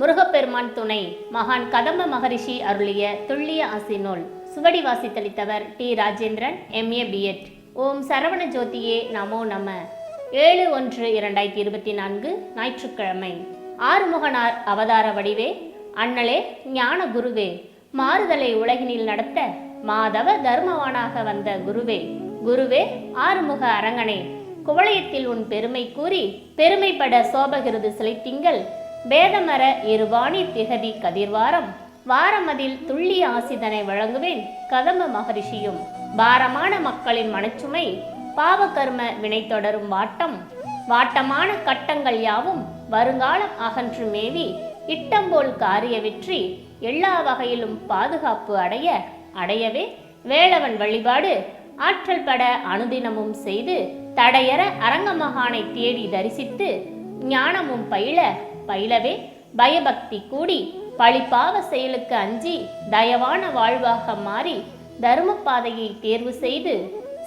முருகப்பெருமான் துணை மகான் கதம்ப மகரிஷி அருளிய துல்லிய ஆசி நூல் சுவடி வாசித்தளித்தவர் டி ராஜேந்திரன் எம்ஏ பிஎட் ஓம் சரவண ஜோதியே நமோ நம. ஏழு ஒன்று இரண்டாயிரத்தி இருபத்தி நான்கு ஞாயிற்றுக்கிழமை. ஆறுமுகனார் அவதார வடிவே. அண்ணலே ஞான குருவே. மாறுதலை உலகினில் நடத்த மாதவ தர்மவானாக வந்த குருவே. குருவே ஆறுமுக அரங்கனே. குவளையத்தில் உன் பெருமை கூறி பெருமைப்பட சோபகிருது சிலைத்திங்கள். பேதமர இருவாணி திகதி கதிர்வாரம். வாரமதில் துள்ளி ஆசிதனை வழங்குவேன் கதம்ப மகரிஷியும். பாரமான மக்களின் மனச்சுமை பாவகர்ம வினை தொடரும் வாட்டம். வாட்டமான கட்டங்கள் யாவும் வருங்காலம் அகன்று மேவி இட்டம்போல் காரிய வெற்றி எல்லா வகையிலும் பாதுகாப்பு அடைய அடையவே வேளவன் வழிபாடு. ஆற்றல் பட அனுதினமும் செய்து தடையற அரங்கமகானை தேடி தரிசித்து ஞானமும் பயில பயிலவே பயபக்தி கூடி பழிப்பாவ செயலுக்கு அஞ்சி தயவான வாழ்வாக மாறி தர்ம பாதையை தேர்வு செய்து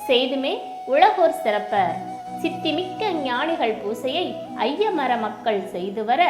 செய்துமே உலகோர் சிறப்பர் சித்திமிக்க ஞானிகள் பூசையை ஐயமர மக்கள் செய்து வர.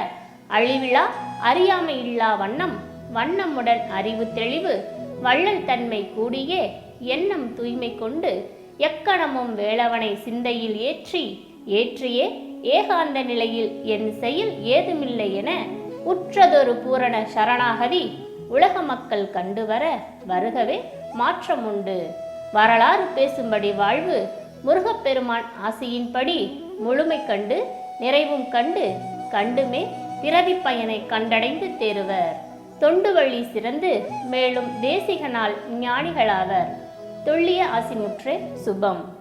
அழிவிழா அறியாமை இல்லா வண்ணம் வண்ணமுடன் அறிவு தெளிவு வள்ளல் தன்மை கூடியே எண்ணம் தூய்மை கொண்டு எக்கணமும் வேளவனை சிந்தையில் ஏற்றி ஏற்றியே ஏகாந்த நிலையில் என் செயல் ஏதுமில்லை என உற்றதொரு பூரண சரணாகதி உலக மக்கள் கண்டு வர வருகவே மாற்றம் உண்டு வரலாறு பேசும்படி வாழ்வு முருகப்பெருமான் ஆசையின்படி முழுமை கண்டு நிறைவும் கண்டு கண்டுமே பிறவி பயனை கண்டடைந்து தேருவர் தொண்டு வழி சிறந்து மேலும் தேசிகனால் ஞானிகளாவர். துல்லிய ஆசிமுற்றே சுபம்.